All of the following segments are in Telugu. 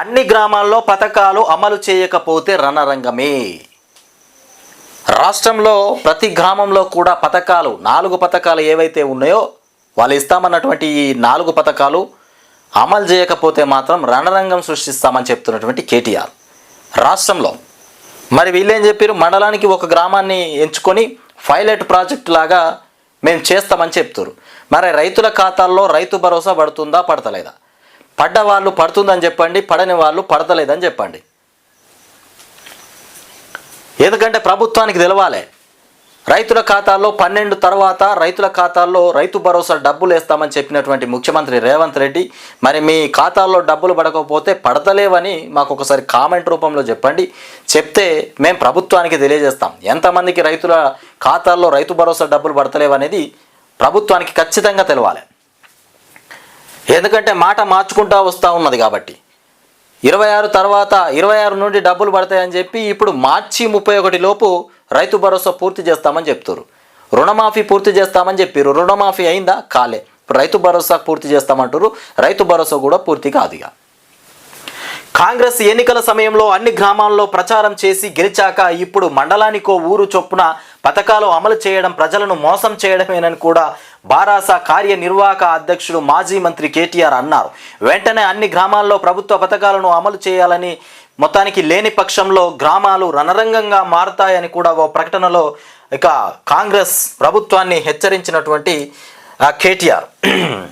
అన్ని గ్రామాల్లో పథకాలు అమలు చేయకపోతే రణరంగమే. రాష్ట్రంలో ప్రతి గ్రామంలో కూడా పథకాలు నాలుగు పథకాలు ఏవైతే ఉన్నాయో వాళ్ళు ఇస్తామన్నటువంటి ఈ నాలుగు పథకాలు అమలు చేయకపోతే మాత్రం రణరంగం సృష్టిస్తామని చెప్తున్నటువంటి కేటీఆర్. రాష్ట్రంలో మరి వీళ్ళేం చెప్పారు? మండలానికి ఒక గ్రామాన్ని ఎంచుకొని పైలట్ ప్రాజెక్ట్ లాగా మేము చేస్తామని చెప్తారు. మరి రైతుల ఖాతాల్లో రైతు భరోసా పడుతుందా పడతలేదా? పడ్డ వాళ్ళు పడుతుందని చెప్పండి పడని వాళ్ళు పడతలేదని చెప్పండి. ఎందుకంటే ప్రభుత్వానికి తెలవాలి. రైతుల ఖాతాల్లో పన్నెండు తర్వాత రైతుల ఖాతాల్లో రైతు భరోసా డబ్బులు వేస్తామని చెప్పినటువంటి ముఖ్యమంత్రి రేవంత్ రెడ్డి మరి మీ ఖాతాల్లో డబ్బులు పడకపోతే పడతలేవని మాకు ఒకసారి కామెంట్ రూపంలో చెప్పండి. చెప్తే మేము ప్రభుత్వానికి తెలియజేస్తాం. ఎంతమందికి రైతుల ఖాతాల్లో రైతు భరోసా డబ్బులు పడతలేవనేది ప్రభుత్వానికి ఖచ్చితంగా తెలవాలి. ఎందుకంటే మాట మార్చుకుంటా వస్తూ ఉన్నది కాబట్టి. ఇరవై ఆరు తర్వాత ఇరవై ఆరు నుండి డబ్బులు పడతాయని చెప్పి ఇప్పుడు మార్చి ముప్పై ఒకటి లోపు రైతు భరోసా పూర్తి చేస్తామని చెప్తారు రుణమాఫీ పూర్తి చేస్తామని చెప్పారు రుణమాఫీ అయిందా? కాలే. రైతు భరోసా పూర్తి చేస్తామంటారు రైతు భరోసా కూడా పూర్తి కాదు ఇక. కాంగ్రెస్ ఎన్నికల సమయంలో అన్ని గ్రామాల్లో ప్రచారం చేసి గెలిచాక ఇప్పుడు మండలానికో ఊరు చొప్పున పథకాలు అమలు చేయడం ప్రజలను మోసం చేయడమేనని కూడా బారాస కార్యనిర్వాహక అధ్యక్షుడు మాజీ మంత్రి కేటీఆర్ అన్నారు. వెంటనే అన్ని గ్రామాల్లో ప్రభుత్వ పథకాలను అమలు చేయాలని మొత్తానికి లేని పక్షంలో గ్రామాలు రణరంగంగా మారుతాయని కూడా ఓ ప్రకటనలో ఇక కాంగ్రెస్ ప్రభుత్వాన్ని హెచ్చరించినటువంటి కేటీఆర్.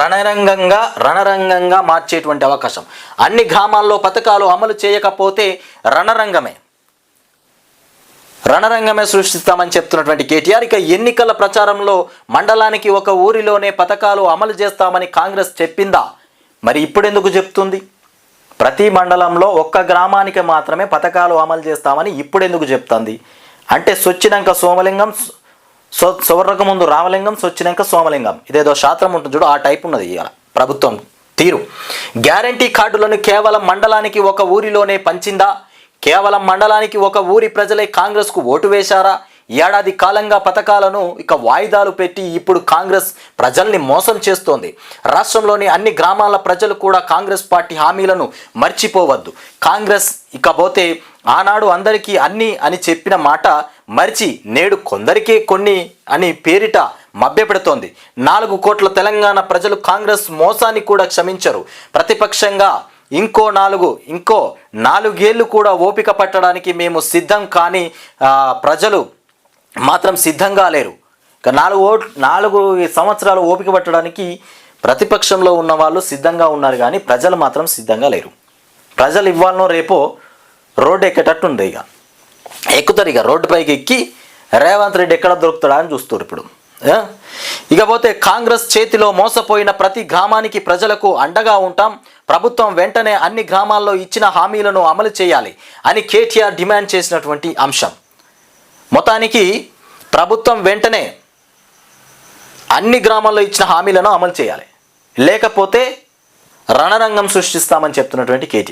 రణరంగంగా రణరంగంగా మార్చేటువంటి అవకాశం. అన్ని గ్రామాల్లో పథకాలు అమలు చేయకపోతే రణరంగమే. రణరంగమే సృష్టిస్తామని చెప్తున్నటువంటి కేటీఆర్ ఇక ఎన్నికల ప్రచారంలో మండలానికి ఒక ఊరిలోనే పథకాలు అమలు చేస్తామని కాంగ్రెస్ చెప్పిందా? మరి ఇప్పుడెందుకు చెప్తుంది? ప్రతి మండలంలో ఒక్క గ్రామానికి మాత్రమే పథకాలు అమలు చేస్తామని ఇప్పుడెందుకు చెప్తుంది? అంటే సొచ్చినాక సోమలింగం సో సువర్ణకు ముందు రామలింగం సొచ్చినాక సోమలింగం. ఇదేదో శాస్త్రం ఉంటుంది చూడు ఆ టైప్ ఉన్నది ఇవాళ ప్రభుత్వం. తీరు. గ్యారంటీ కార్డులను కేవలం మండలానికి ఒక ఊరిలోనే పంచిందా? కేవలం మండలానికి ఒక ఊరి ప్రజలే కాంగ్రెస్కు ఓటు వేశారా? ఏడాది కాలంగా పథకాలను ఇక వాయిదాలు పెట్టి ఇప్పుడు కాంగ్రెస్ ప్రజల్ని మోసం చేస్తోంది. రాష్ట్రంలోని అన్ని గ్రామాల ప్రజలు కూడా కాంగ్రెస్ పార్టీ హామీలను మర్చిపోవద్దు. కాంగ్రెస్ ఇకపోతే ఆనాడు అందరికీ అన్ని అని చెప్పిన మాట మరిచి నేడు కొందరికే కొన్ని అని పేరిట మభ్యపెడుతోంది. నాలుగు కోట్ల తెలంగాణ ప్రజలు కాంగ్రెస్ మోసాన్ని కూడా క్షమించరు. ప్రతిపక్షంగా ఇంకో నాలుగు ఇంకో నాలుగేళ్ళు కూడా ఓపిక పట్టడానికి మేము సిద్ధం కానీ ప్రజలు మాత్రం సిద్ధంగా లేరు. నాలుగు ఓట్ నాలుగు సంవత్సరాలు ఓపిక పట్టడానికి ప్రతిపక్షంలో ఉన్న వాళ్ళు సిద్ధంగా ఉన్నారు కానీ ప్రజలు మాత్రం సిద్ధంగా లేరు. ప్రజలు ఇవ్వాలనో రేపో రోడ్డు ఎక్కేటట్టు ఉంది ఇక. ఎక్కుతారు ఇక రోడ్డు పైకి ఎక్కి రేవంత్ రెడ్డి ఎక్కడ దొరుకుతాడా అని చూస్తారు ఇప్పుడు. ఇకపోతే కాంగ్రెస్ చేతిలో మోసపోయిన ప్రతి గ్రామానికి ప్రజలకు అండగా ఉంటాం. ప్రభుత్వం వెంటనే అన్ని గ్రామాల్లో ఇచ్చిన హామీలను అమలు చేయాలి అని కేటీఆర్ డిమాండ్ చేసినటువంటి అంశం. మొత్తానికి ప్రభుత్వం వెంటనే అన్ని గ్రామాల్లో ఇచ్చిన హామీలను అమలు చేయాలి. లేకపోతే రణరంగం సృష్టిస్తామని చెప్తున్నటువంటి కేటీఆర్.